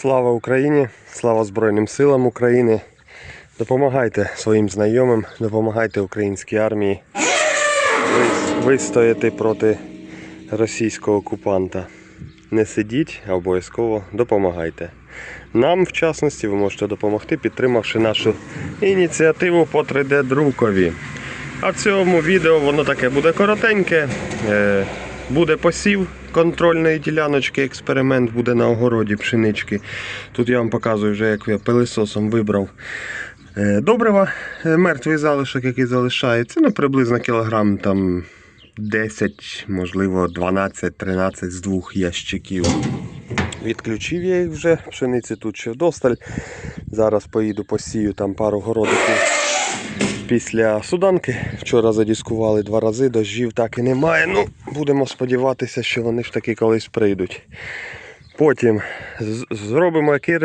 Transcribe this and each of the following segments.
Слава Україні! Слава Збройним силам України! Допомагайте своїм знайомим, допомагайте українській армії Ви- вистояти проти російського окупанта. Не сидіть, а обов'язково допомагайте. Нам, в частності, ви можете допомогти, підтримавши нашу ініціативу по 3D-друкові. А в цьому відео воно таке буде коротеньке. Е, Буде посів контрольної діляночки, експеримент буде на огороді пшенички. Тут я вам показую вже, як я пилисосом вибрав е, добрива, е, мертвий залишок, який залишається. Ну, приблизно кілограм там 10, можливо, 12-13 з двох ящиків. Відключив я їх вже, пшениці тут ще вдосталь. Зараз поїду посію там пару городиків після суданки. Вчора задіскували два рази, дощів так і немає. Ну, будемо сподіватися, що вони ж таки колись прийдуть. Потім зробимо який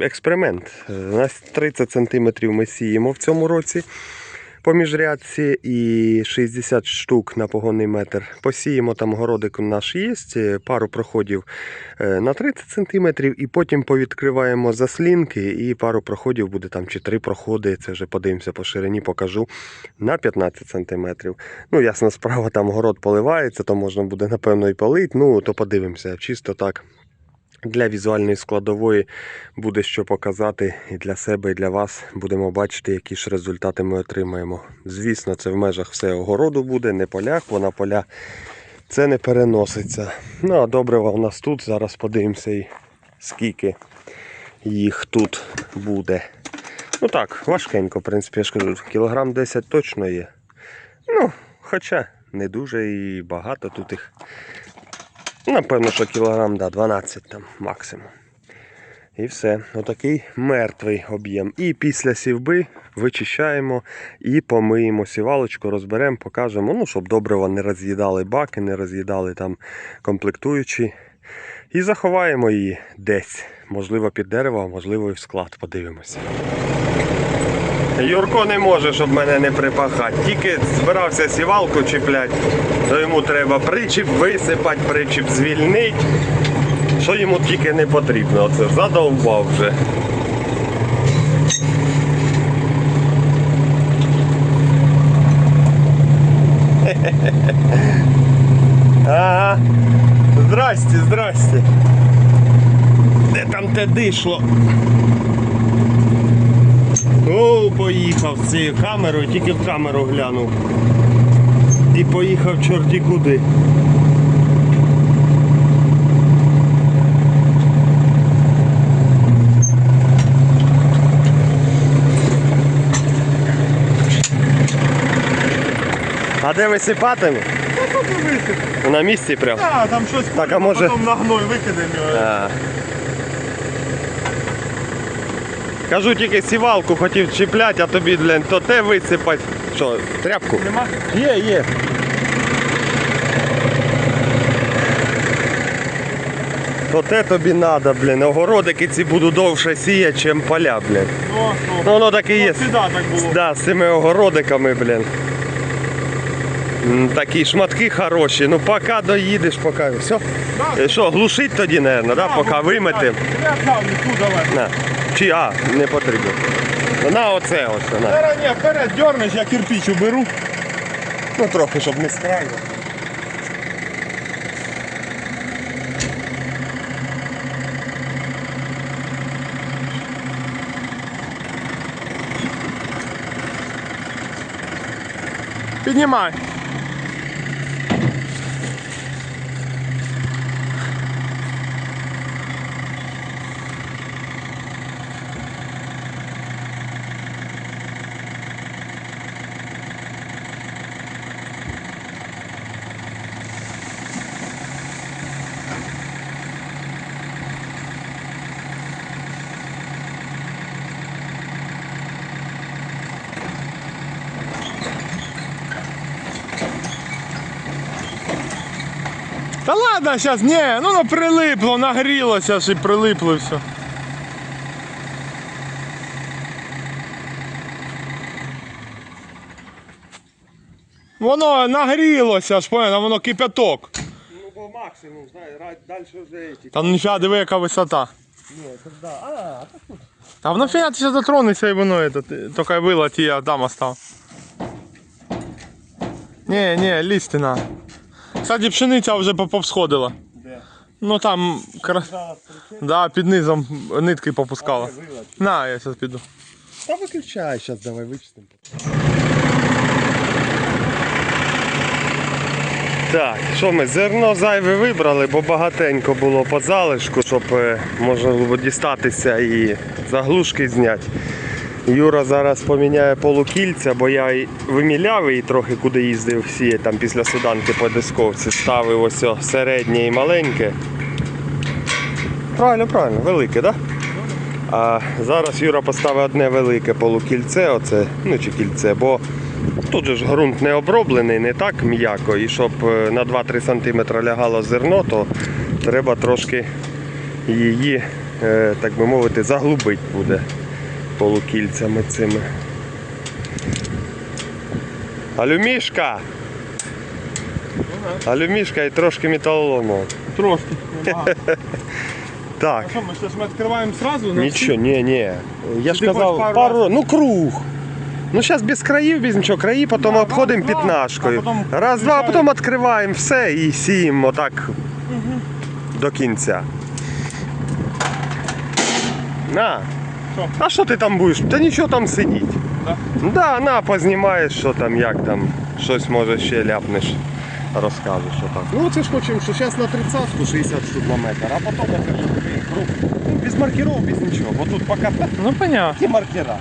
експеримент. Е, На 30 см ми сіємо в цьому році по міжрядці і 60 штук на погонний метр. Посіємо там городик наш є, е, пару проходів е, на 30 см, і потім повідкриваємо заслінки, і пару проходів буде там чи три проходи. Це вже подивимося по ширині, покажу на 15 см. Ну, ясна справа, там город поливається, то можна буде напевно і полити. Ну, то подивимося. Чисто так. Для візуальної складової буде що показати і для себе, і для вас. Будемо бачити, які ж результати ми отримаємо. Звісно, це в межах все огороду буде, не полях, бо на поля це не переноситься. Ну, а добрива у нас тут. Зараз подивимося, і скільки їх тут буде. Ну так, важкенько, в принципі, я ж кажу, кілограм 10 точно є. Ну, хоча не дуже і багато тут їх. Напевно, що кілограм, да, 12 там максимум. І все. Отакий мертвий об'єм. І після сівби вичищаємо і помиємо сівалочку, розберемо, покажемо, ну, щоб добриво не роз'їдали баки, не роз'їдали там комплектуючі. І заховаємо її десь. Можливо, під дерево, а можливо і в склад. Подивимося. Юрко не може, щоб мене не припахати. Тільки збирався сівалку чіплять, то йому треба причіп висипати, причіп звільнити. Що йому тільки не потрібно. Оце задовбав вже. Ага. Здрасте, здрасте. Де там те дишло? О, поїхав з цією камерою, тільки в камеру глянув. І поїхав чорті куди. А де висипатиме? На місці прям. А, там щось Так, а може- потім на гной. А. Кажу, тільки сівалку хотів чіпляти, а тобі, блін, то те висипать. Що, тряпку? Нема? Є, є. То те тобі треба, блін. Огородики ці буду довше сіяти, чим поля, блін. Ну, Ну воно так і є. Всегда так було. Да, з цими огородиками, блін. М, Такі шматки хороші. Ну поки доїдеш, поки. Все. Е, Що, глушить тоді, мабуть, да? поки виметим. Я взяв лісу давай. На. Чи а, не потрібно. На оце ось. На. Зараз ні, вперед дернеш, я кирпич уберу. Ну трохи, щоб не скрайно. Піднімай. Ладно, зараз, ні, ну воно прилипло, нагрілося ж і прилипло все. Воно нагрілося ж, понял, воно кипяток. Ну бо максимум, знаєш, далі вже ці. Там ніфіга диви, яка висота. Ні, це да. А, Та воно фіга, ти зараз дотронешся і воно это, ти- тільки вилать, і я там остав. Ні, ні, лізти на. Кстати, пшениця вже по- повсходила. де? Ну там кра... Да, під низом нитки попускала. На, я зараз піду. Та виключай, зараз давай вичистимо. Так, що ми зерно зайве вибрали, бо багатенько було по залишку, щоб е, можна було дістатися і заглушки зняти. Юра зараз поміняє полукільця, бо я виміляв її трохи, куди їздив сіє там після суданки по дисковці. Ставив ось середнє і маленьке. Правильно, правильно, велике, так? Да? А зараз Юра поставив одне велике полукільце, оце, ну чи кільце, бо тут же ж ґрунт не оброблений, не так м'яко. І щоб е, на 2-3 см лягало зерно, то треба трошки її, е, так би мовити, заглубити буде полукільцями цими. Алюмішка! Алюмішка і трошки металолому. Трошки. Так. Що, ми ж ми відкриваємо сразу? Нічого, ні, ні. Я ж казав, пару ну круг. Ну зараз без країв, без нічого, краї, потім Да, обходимо раз, п'ятнашкою. Раз, два, а потім відкриваємо все і сіємо так до кінця. На. Що? А що ти там будеш? Та нічого там сидіть. Да? Да, на, познімаєш, що там, як там, щось може ще ляпнеш, розкажеш, що так. Ну це ж хочемо, що зараз на 30 60 штук на метр, а потім це вже буде круг. Ну, без маркеров, без нічого. Бо тут поки Ну понятно. такі маркера.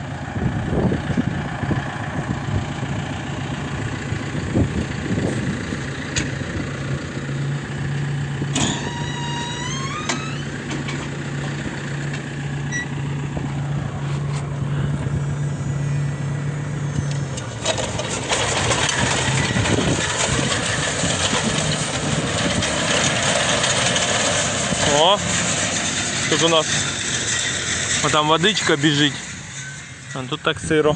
О, тут у нас о, там водичка біжить. А тут так сиро.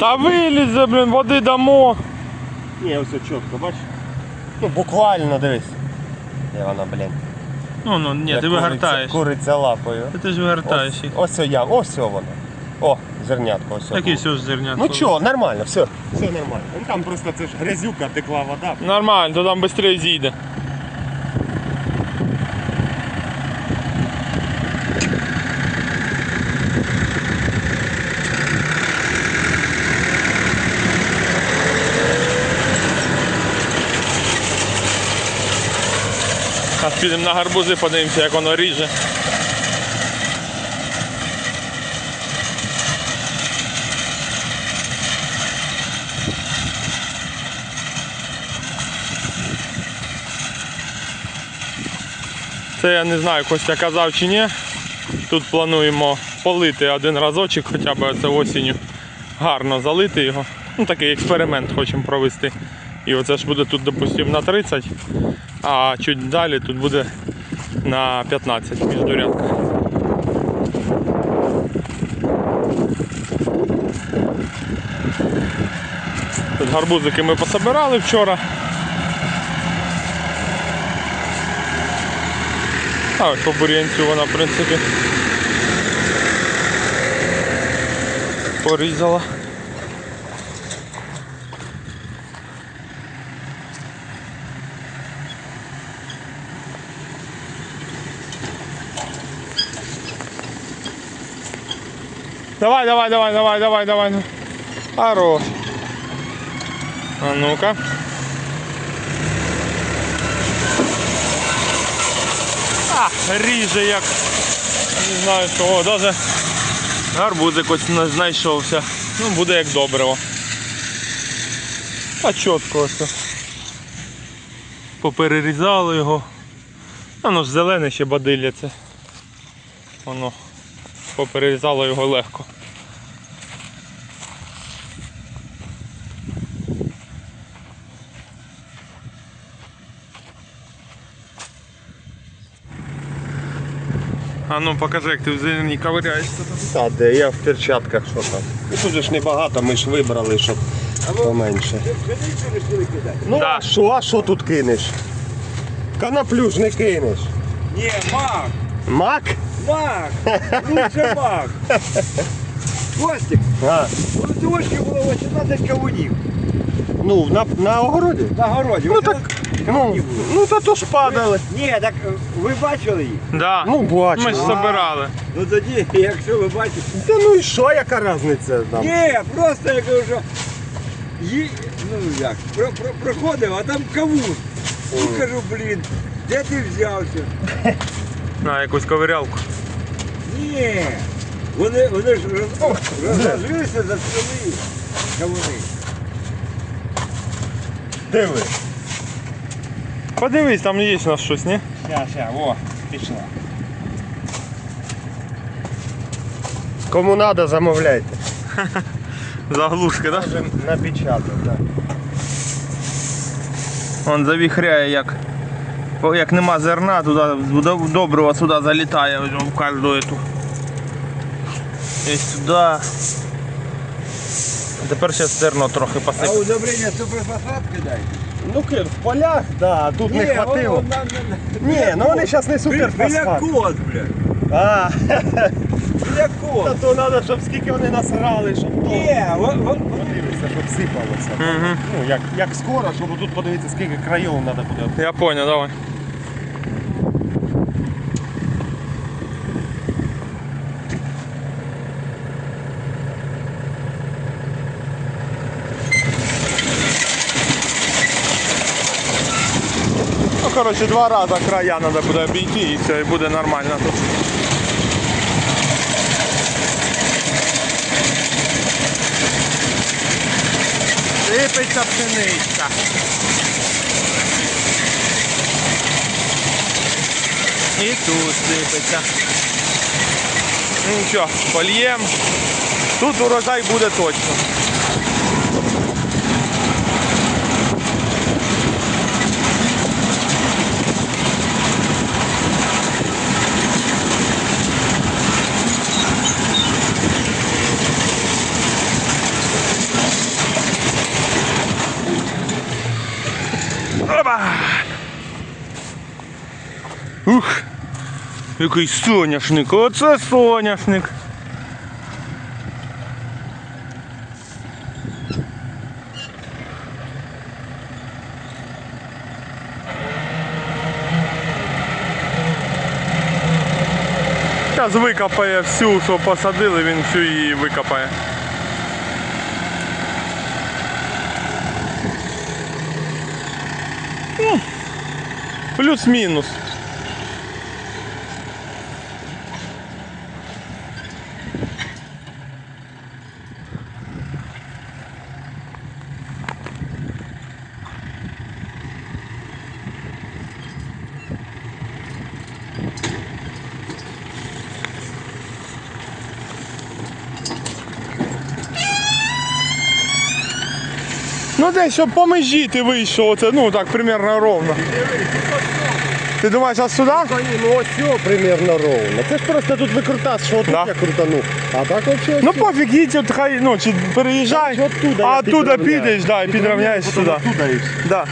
Та вилізе, блін, води дамо. Ні, все чітко, бачиш? Ну буквально дивись. Де вона, блін. Ну, ну, ні, Як ти вигортаєш. Куриця лапою. Ти ж вигортаєш їх. Ось, ось я, ось вона. О, зернятко, ось. Воно. все ж зернятко. Ну чого, нормально, все. Все нормально. Ну там просто це ж грязюка, текла вода. Нормально, то там швидше зійде. Підемо на гарбузи, подивимося, як воно ріже. Це я не знаю, Костя казав чи ні. Тут плануємо полити один разочок, хоча б це осінню. Гарно залити його. Ну такий експеримент хочемо провести. І оце ж буде тут, допустимо, на 30, а чуть далі тут буде на 15 міждурядка. Тут гарбузики ми пособирали вчора. А по бур'янцю вона, в принципі, порізала. Давай, давай, давай, давай, давай, давай. Хорош. А ну-ка. А, ріже як. Не знаю кого, навіть гарбузик ось знайшовся. Ну, буде як добриво. А чітко ось. Поперерізали його. Воно ж зелене ще бадилля це. Воно поперерізало його легко. А ну покажи, як ти в зелені ковиряєшся. Та де я в перчатках що там. Ну тут же ж небагато, ми ж вибрали, щоб поменше. Ну Да. а що, а що тут кинеш? Коноплю ж не кинеш. Ні, мак, Мак? мак, лучше мак. Костик, А, у дочки було 18 кавунів ну, на, на огороді? на городі. Ну так, ну, ну то, то ж падали. Ні, так е, ви бачили їх? Да. Ну, бачу. Ми ж А. забирали. Ну тоді, якщо ви бачите. Та ну і що, яка різниця там? Ні, просто я кажу, що ї... ну як, про, про, проходив, а там кавун. Ну кажу, блін, де ти взявся? На якусь ковирялку. Ні. Вони, вони ж роз... розложилися за цілий кавуни. Диви. Подивись, там є у нас щось, ні? Ща, ща, о, пішла. Кому треба, замовляйте. Заглушки, да? Можемо напечатати, так. Он завіхряє як. Як нема зерна, туди доброго сюди залітає ось в кожну эту. І сюди. А тепер ще зерно трохи А посипати. удобрення суперфосфат кидайте? Ну, ки- в полях, да, а тут не хватило. не- Ні, ну вони зараз не Біля суперфосфат. кот, блядь. А, Біля та кот. то треба, щоб скільки вони насрали, щоб то. Ні, вон, вон, Подивися, щоб сипалося. Угу. Ну, як, як скоро, щоб тут подивитися, скільки країв треба буде. Я понял, давай. Короче, два раза края надо буде обійти і все, і буде нормально тут. Сипеться пшениця. І тут сипеться. Ну що, польєм. Тут урожай буде точно. Який соняшник, оце соняшник. Зараз викопає всю, що посадили, він всю її викопає. Ну, Плюс-мінус. Десь, щоб по межі ти вийшов, оце, ну так, примерно ровно. Ти думаєш, а сюди? Та ні, ну ось все примерно ровно. Це ж просто тут викрутас, що тут Да. я крутанув. А так взагалі. Ну пофіг, їдь, от хай, ну, чи переїжджай, оттуда а оттуда підеш, да, і підрівняєш сюди. Туди і все. Да.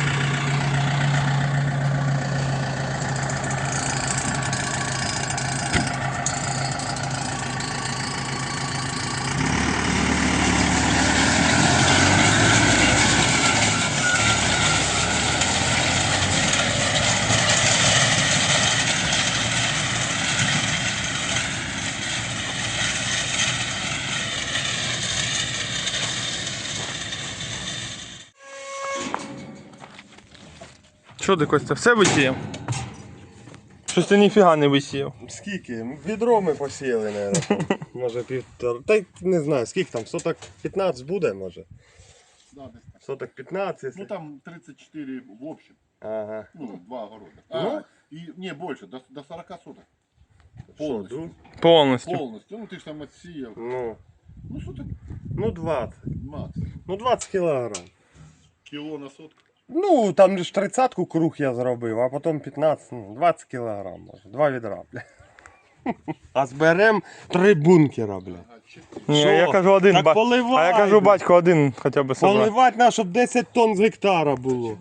Що ти, Костя, все висіяв? Щось ти ніфіга не висіяв. Скільки? Відро ми посіяли, мабуть. Може півтора. Та й не знаю, скільки там, соток 15 буде, може. Да, десь так. Соток 15, Ну там 34 в общем. Ага. Ну, два огорода. Ну. А, и не больше, до, до 40 соток. Що, Полностью. ду? Повністю. Полностью. Ну ты ж там отсеял. Ну, Ну соток ну 20. макс. Ну 20 кілограм. Кило на сотку. Ну, там ж 30 круг я зробив, а потім 15, ну, 20 кілограм, може. Два відра. бля. А зберем три бункера, блядь. Ні, Що? я кажу один, Так ба- поливай, а я кажу блядь. батько один хоча б собрати. Поливати на, щоб 10 тонн з гектара було.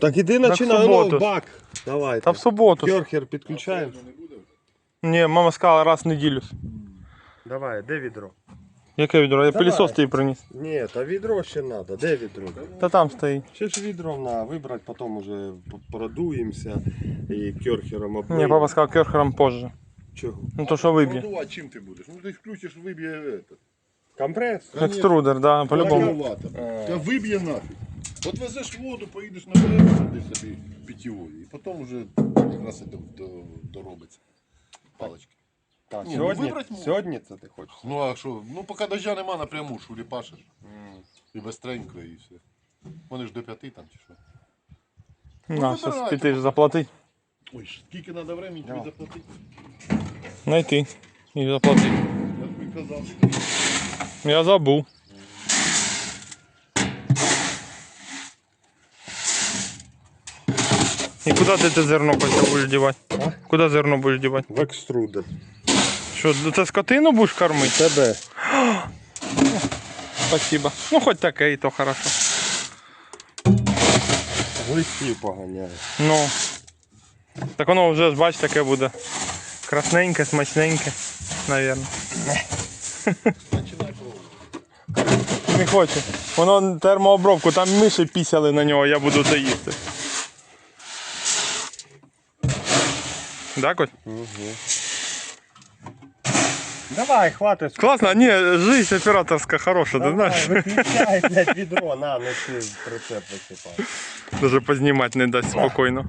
Так іди в починай, суботу ну, бак. Давайте. Та в суботу. ж. Кьорхер підключаємо. Ні, мама сказала раз в неділю. Давай, де відро? Яке відро? Я Давай. пилісос тобі приніс. Ні, та відро ще треба. Де відро? Та там стоїть. Ще ж відро на вибрати, потім уже продуємося і кьорхером Ні, папа сказав керхером позже. Чого? Ну то що виб'є. Продувать чим ти будеш? Ну ти включиш, виб'є этот. Компрес? Екструдер, да, по-любому. Та виб'є нафіг. От везеш воду, поїдеш на берег, десь собі питьовою. І потім вже якраз і до, до, доробиться. Палички. Так, Ні, ну сьогодні, вибрать можна. сьогодні це ти хочеш? Ну а що? Ну поки дождя нема напряму, шулі пашеш. І бистренько, і все. Вони ж до п'яти там чи що. На, вибирайте. зараз піти ж заплатити. Ой, скільки треба времени тобі заплатити? Найти і заплатити. Я тобі казав. Я забув. І куди ти це зерно хочеш будеш дівати? Куди зерно будеш дівати? В екструдер. Що, це скотину будеш кормити? Тебе. Спасибо. Ну хоч таке, і то хорошо. Листів поганяє. Ну. Так воно вже бач таке буде. Красненьке, смачненьке, навірно. Не хоче. Воно термообробку, там миші пісяли на нього, я буду це їсти. Да, Коть? Давай, хватит. Класно, ні, жизнь операторська хороша, ти знаєш. Виключай, блядь, відро, на, неси прицеп висипай. Даже познімати не дасть спокійно.